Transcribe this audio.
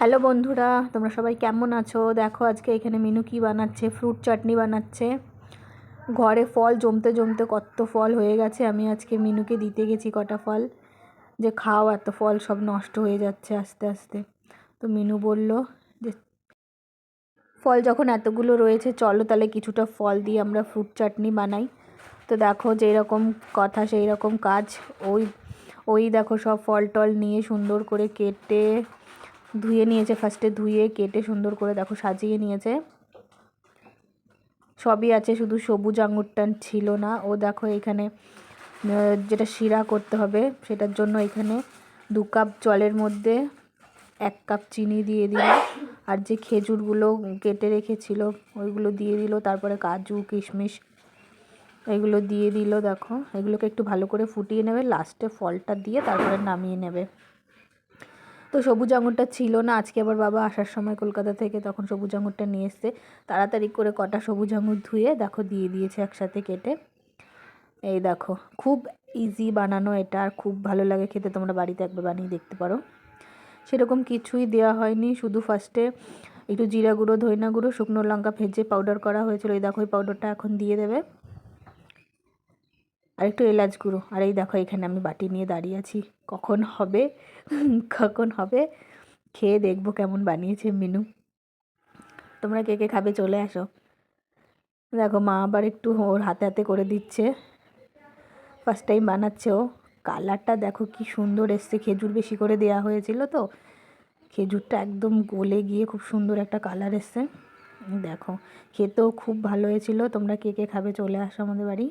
Hello বন্ধুরা, তোমরা সবাই কেমন আছো? দেখো আজকে এখানে মিনু কি বানাচ্ছে? ফ্রুট চাটনি বানাচ্ছে। ঘরে ফল জমতে জমতে কত ফল হয়ে গেছে। আমি আজকে মিনুকে দিতে গেছি কটা ফল। যে খাও, এত ফল সব নষ্ট হয়ে যাচ্ছে আস্তে আস্তে। তো মিনু বলল যে, ফল যখন এতগুলো রয়েছে, চলো তাহলে কিছুটা ফল দিয়ে আমরা ফ্রুট চাটনি বানাই। তো দেখো যেই রকম কথা সেই রকম কাজ। ওই ওই দেখো সব ফল টল নিয়ে সুন্দর করে কেটে ধুয়ে নিয়েছে ফার্স্টে ধুয়ে, কেটে সুন্দর করে দেখো সাজিয়ে নিয়েছে। সবই আছে, শুধু সবুজ আঙুরটা ছিল না। ও দেখো এখানে যেটা শিরা করতে হবে সেটার জন্য এখানে দু কাপ জলের মধ্যে এক কাপ চিনি দিয়ে দিল। আর যে খেজুরগুলো কেটে রেখেছিল, ওইগুলো দিয়ে দিল। তারপরে কাজু, কিশমিশ, এগুলো দিয়ে দিল, দেখো। এগুলোকে একটু ভালো করে ফুটিয়ে নেবে লাস্টে ফলটা দিয়ে তারপরে নামিয়ে নেবে। তো সবুজ আঙুরটা ছিল না। আজকে আবার বাবা আসার সময় কলকাতা থেকে তখন সবুজ আঙুরটা নিয়ে এসছে। তাড়াতাড়ি করে কটা সবুজ আঙুর ধুয়ে দেখো দিয়ে দিয়েছে একসাথে কেটে। এই দেখো, খুব ইজি বানানো এটা আর খুব ভালো লাগে খেতে। তোমরা বাড়িতে একবার বানিয়ে দেখতে পারো। সেরকম কিছুই দেওয়া হয়নি, শুধু ফার্স্টে একটু জিরা গুঁড়ো, ধইনা গুঁড়ো, শুকনো লঙ্কা ভেজে পাউডার করা হয়েছিল। এই দেখো, এই পাউডারটা এখন দিয়ে দেবে। আর একটু এলাচ গুঁড়ো। আর এই দেখো, এখানে আমি বাটি নিয়ে দাঁড়িয়ে আছি। কখন হবে? কখন হবে? খেয়ে দেখব কেমন বানিয়েছে মিনু। তোমরা কে কে খাবে চলে আসো। দেখো, মা আবার একটু ওর হাতে হাতে করে দিচ্ছে। ফার্স্ট টাইম বানাচ্ছে ও। কালারটা দেখো কি সুন্দর এসছে। খেজুর বেশি করে দেয়া হয়েছিল তো। খেজুরটা একদম গলে গিয়ে খুব সুন্দর একটা কালার এসছে। দেখো, খেতেও খুব ভালো হয়েছিল। তোমরা কে কে খাবে চলে আসো আমাদের বাড়ি।